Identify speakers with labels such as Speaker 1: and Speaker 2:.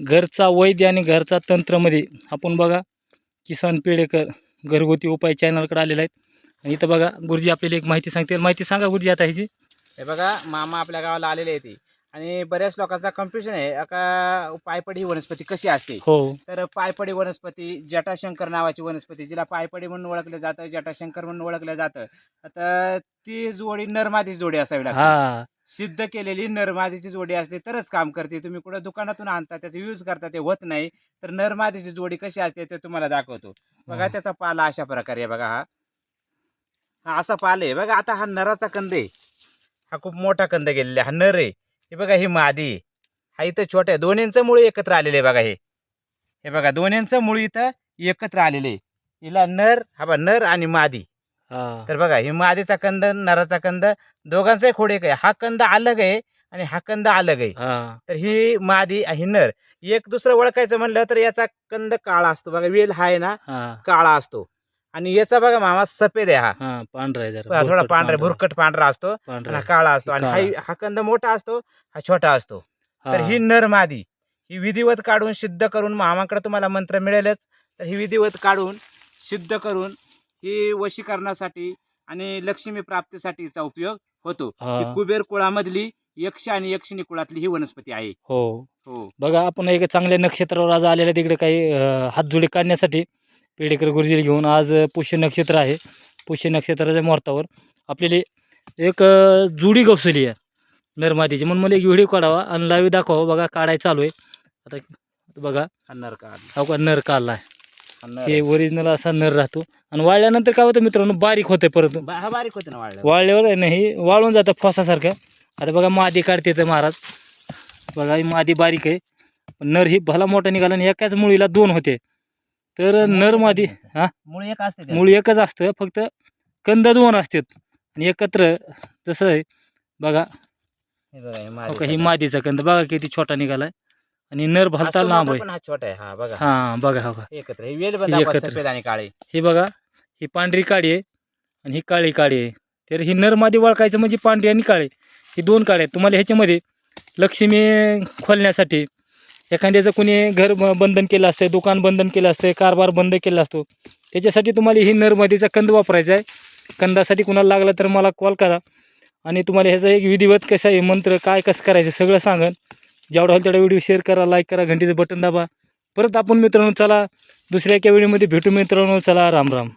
Speaker 1: घरचा वैद्य आणि घरचा तंत्रमध्ये आपण बघा किसान पेडेकर घरगुती उपाय चॅनलकडे आलेला आहेत. आणि इथं बघा गुरुजी आपल्याला एक माहिती सांगतील. माहिती सांगा गुरुजी आता ह्याची.
Speaker 2: हे बघा मामा आपल्या गावाला आलेले आहे ते आणि बऱ्याच लोकांचा कन्फ्युजन आहे का पायपडी वनस्पती कशी असते?
Speaker 1: हो.
Speaker 2: तर पायपडी वनस्पती जटाशंकर नावाची वनस्पती जिला पायपडी म्हणून ओळखलं जातं जटाशंकर म्हणून ओळखलं जातं. आता ती जोडी नरमादीची जोडी असावी लागते. सिद्ध केलेली नरमादीची जोडी असली तरच काम करते. तुम्ही कुठं दुकानातून आणता त्याचा यूज करता ते होत नाही. तर नरमादीची जोडी कशी असते ते तुम्हाला दाखवतो. बघा त्याचा पाला अशा प्रकारे बघा हा. हा असा पाल आहे. बघा आता हा नराचा कंद आहे. हा खूप मोठा कंद गेलेला हा नर आहे. हे बघा ही मादी. हा इथं छोट्या दोन्हींचं मुळ एकत्र आलेलं आहे बघा हे. हे बघा दोन्हींचं मुळ इथं एकत्र आलेलं आहे. हिला नर हा बघा नर आणि मादी. तर बघा ही मादीचा कंद नराचा कंद दोघांचाही खोड एक आहे. हा कंद अलग आहे आणि हा कंद अलग आहे. तर ही मादी ही नर. एक दुसरं ओळखायचं म्हणलं तर याचा कंद काळा असतो. बघा वेल हा आहे ना काळा असतो. आणि याचा बघा मामा सफेद आहे हा
Speaker 1: हा पांढरा आहे जरा
Speaker 2: थोडा
Speaker 1: भुरकट
Speaker 2: पांढरा. भुरकट पांढरा असतो आणि
Speaker 1: पांढरा
Speaker 2: हा
Speaker 1: आहे.
Speaker 2: काळा असतो आणि
Speaker 1: काळा.
Speaker 2: हा हा कंद मोठा असतो हा छोटा असतो तर
Speaker 1: हा.
Speaker 2: ही नर मादी ही विधिवत काढून सिद्ध करून मामाकडे तुम्हाला मंत्र मिळेलच तर ही विधिवत काढून सिद्ध करून ही वशीकरणासाठी आणि लक्ष्मी प्राप्तीसाठीचा उपयोग होतो
Speaker 1: हा.
Speaker 2: ही कुबेर कुळामधली यक्ष आणि यक्षिणी कुळातली ही वनस्पती आहे
Speaker 1: हो
Speaker 2: हो
Speaker 1: बघा आपण एक चांगल्या नक्षत्रावर आज आलेल्या तिकडे काही अं, हातजुडी काढण्यासाठी पेडेकर गुरुजी घेऊन आज पुष्य नक्षत्र आहे. पुष्य नक्षत्राच्या मुहूर्तावर आपल्याला एक जुडी गवसली आहे. नरमादीची. म्हणून मला एक व्हिडिओ काढावा आणि लाईव्ह दाखवा बघा काढाय चालू आहे. आता बघा.
Speaker 2: नर का
Speaker 1: हा का नर काढला आहे.
Speaker 2: हा.
Speaker 1: ओरिजिनल असा नर राहतो. आणि वाळल्यानंतर काय होतं मित्रांनो? बारीक होते परत.
Speaker 2: बारीक होते ना वाळलं
Speaker 1: वाळल्यावर आहे ना हे वाळून जातं फॉसासारखं. आता बघा मादी काढते तर महाराज. बघा ही मादी बारीक आहे. नर ही भला मोठा निघाला आणि एकाच मुळीला दोन होते. तर नर मादी हा?
Speaker 2: मुळ एक असते त्याला.
Speaker 1: मूळ एकच असतं फक्त कंद दोन असतात. आणि एकत्र जसं आहे बघा.
Speaker 2: हे बघा, हे
Speaker 1: हो
Speaker 2: मादीचा
Speaker 1: का ही
Speaker 2: कंद.
Speaker 1: मादीचा कंद. बघा किती छोटा निघालाय. आणि नर भलता लांब
Speaker 2: मोठा
Speaker 1: आहे.
Speaker 2: पण हा छोटा आहे. हा बघा.
Speaker 1: हा बघा हो का
Speaker 2: एकत्र. हे वेल बंद
Speaker 1: एकत्र.
Speaker 2: सफेद आणि काळे.
Speaker 1: ही बघा ही पांढरी काळी आहे आणि ही काळी काळी आहे. तर ही नरमादी वळखायचं म्हणजे पांढरी आणि काळी. ही दोन काळे आहेत. तुम्हाला ह्याच्यामध्ये लक्ष्मी खोलण्यासाठी एखाद्याचं कुणी घर ब- बंधन केलं असतं दुकान बंधन केलं असतं कारभार बंद केला असतो त्याच्यासाठी तुम्हाला ही नरमादीचा कंद वापरायचा आहे. कंदासाठी कुणाला लागला तर मला कॉल करा. आणि तुम्हाला ह्याचा एक विधिवत कसा आहे मंत्र काय कसं करायचं सगळं सांगन. जेवढा होईल तेवढा व्हिडिओ शेअर करा लाईक करा घंटीचं बटन दाबा. परत आपण मित्रांनो चला दुसऱ्या एका व्हिडिओमध्ये भेटू मित्रांनो. चला राम राम.